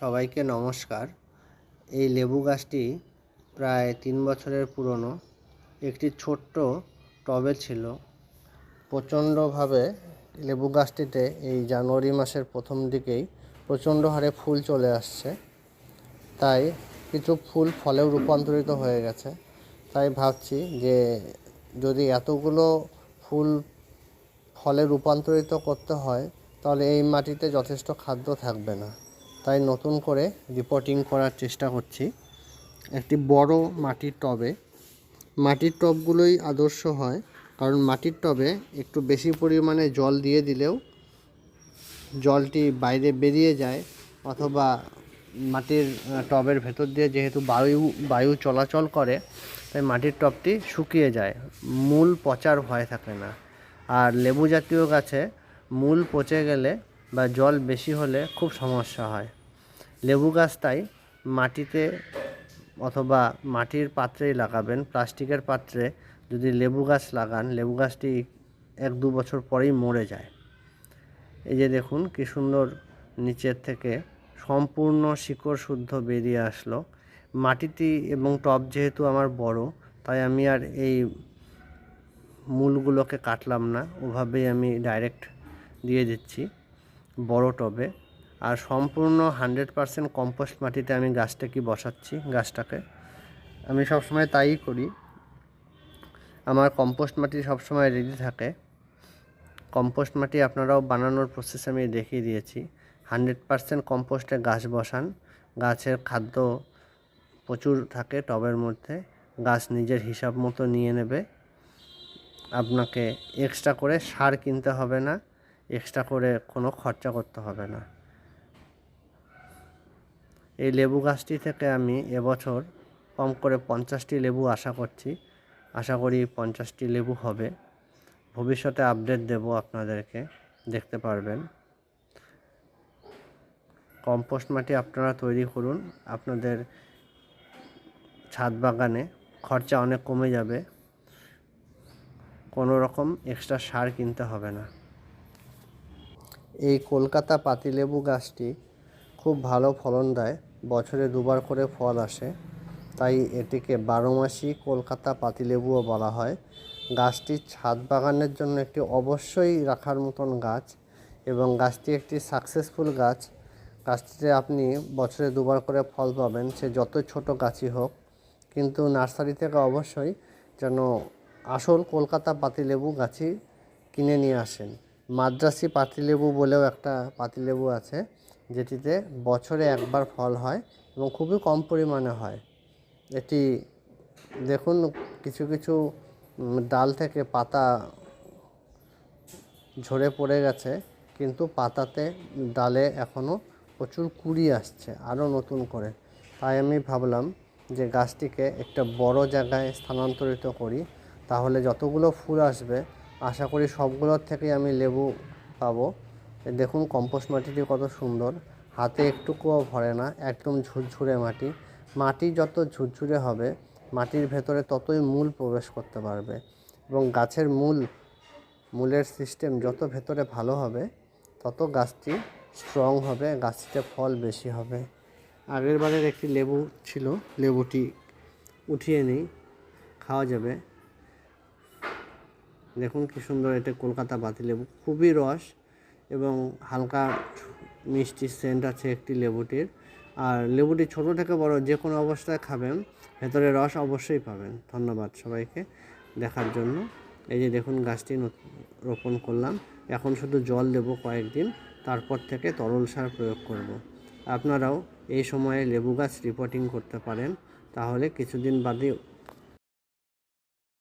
সবাইকে নমস্কার। এই লেবু গাছটি প্রায় তিন বছরের পুরনো। একটি ছোট্ট টবে ছিল। প্রচণ্ডভাবে লেবু গাছটিতে এই জানুয়ারি মাসের প্রথম দিকেই প্রচণ্ড হারে ফুল চলে আসছে। তাই কিছু ফুল ফলেও রূপান্তরিত হয়ে গেছে। তাই ভাবছি যে যদি এতগুলো ফুল ফলে রূপান্তরিত করতে হয়, তাহলে এই মাটিতে যথেষ্ট খাদ্য থাকবে না। তাই নতুন করে রিপোর্টিং করার চেষ্টা করছি। একটি বড় মাটির টবে। মাটির টবগুলোই আদর্শ হয়, কারণ মাটির টবে একটু বেশি পরিমাণে জল দিয়ে দিলেও জলটি বাইরে বেরিয়ে যায় অথবা মাটির টবের ভেতর দিয়ে যেহেতু বায়ু বায়ু চলাচল করে, তাই মাটির টবটি শুকিয়ে যায়। মূল পচার ভয় থাকে না। আর লেবু জাতীয় গাছে মূল পচে গেলে বা জল বেশি হলে খুব সমস্যা হয়। লেবু গাছ তাই মাটিতে অথবা মাটির পাত্রেই লাগাবেন। প্লাস্টিকের পাত্রে যদি লেবু গাছ লাগান, লেবু গাছটি এক দু বছর পরেই মরে যায়। এই যে দেখুন কি সুন্দর নিচের থেকে সম্পূর্ণ শিকড় শুদ্ধ বেরিয়ে আসলো। মাটিটি এবং টব যেহেতু আমার বড়, তাই আমি আর এই মূলগুলোকে কাটলাম না। ওভাবেই আমি ডাইরেক্ট দিয়ে দিচ্ছি। বড় টবে। আর সম্পূর্ণ হান্ড্রেড পারসেন্ট কম্পোস্ট মাটিতে আমি গাছটাকে বসাচ্ছি, গাছটাকে। আমি সবসময় তাই করি। আমার কম্পোস্ট মাটি সবসময় রেডি থাকে। কম্পোস্ট মাটি আপনারাও বানানোর প্রসেস আমি দেখিয়ে দিয়েছি। হান্ড্রেড পারসেন্ট কম্পোস্টে গাছ বসান। গাছের খাদ্য প্রচুর থাকে টবের মধ্যে। গাছ নিজের হিসাব মতো নিয়ে নেবে। আপনাকে এক্সট্রা করে সার কিনতে হবে না। এক্সট্রা করে কোনো খরচা করতে হবে না। এই লেবু গাছটি থেকে আমি এবছর কম করে পঞ্চাশটি লেবু আশা করছি। আশা করি পঞ্চাশটি লেবু হবে। ভবিষ্যতে আপডেট দেব আপনাদেরকে, দেখতে পারবেন। কম্পোস্ট মাটি আপনারা তৈরি করুন। আপনাদের ছাদ বাগানে খরচা অনেক কমে যাবে। কোনো রকম এক্সট্রা সার কিনতে হবে না। এই কলকাতা পাতিলেবু গাছটি খুব ভালো ফলন দেয়। বছরে দুবার করে ফল আসে। তাই এটিকে বারো মাসি কলকাতা পাতিলেবুও বলা হয়। গাছটি ছাদ বাগানের জন্য একটি অবশ্যই রাখার মতন গাছ এবং গাছটি একটি সাকসেসফুল গাছ। গাছটিতে আপনি বছরে দুবার করে ফল পাবেন। সে যত ছোট গাছই হোক। কিন্তু নার্সারি থেকে অবশ্যই যেন আসল কলকাতা পাতিলেবু গাছই কিনে নিয়ে আসেন। মাদ্রাসি পাতিলেবু বলেও একটা পাতিলেবু আছে, যেটিতে বছরে একবার ফল হয় এবং খুবই কম পরিমাণে হয়। এটি দেখুন, কিছু কিছু ডাল থেকে পাতা ঝরে পড়ে গেছে, কিন্তু পাতাতে ডালে এখনও প্রচুর কুড়ি আসছে, আরও নতুন করে। তাই আমি ভাবলাম যে গাছটিকে একটা বড় জায়গায় স্থানান্তরিত করি, তাহলে যতগুলো ফুল আসবে আশা করি সবগুলোর থেকেই আমি লেবু পাবো। দেখুন কম্পোস্ট মাটিটি কত সুন্দর। হাতে একটুকুও ভরে না, একদম ঝুরঝুরে মাটি। মাটি যত ঝুরঝুরে হবে, মাটির ভেতরে ততই মূল প্রবেশ করতে পারবে। এবং গাছের মূল, মূলের সিস্টেম যত ভেতরে ভালো হবে, তত গাছটি স্ট্রং হবে, গাছটিতে ফল বেশি হবে। আগের বারের একটি লেবু ছিল, লেবুটি উঠিয়ে নিই, খাওয়া যাবে। দেখুন কি সুন্দর এটা কলকাতা বাতি লেবু, খুবই রস এবং হালকা মিষ্টি সেন্ট আছে একটি লেবুটির। আর লেবুটি ছোট থেকে বড় যে কোনো অবস্থায় খাবেন, ভেতরে রস অবশ্যই পাবেন। ধন্যবাদ সবাইকে দেখার জন্য। এই যে দেখুন গাছটি রোপণ করলাম। এখন শুধু জল দেব কয়েকদিন, তারপর থেকে তরল সার প্রয়োগ করব। আপনারাও এই সময়ে লেবু গাছ রিপোর্টিং করতে পারেন, তাহলে কিছুদিন বাদে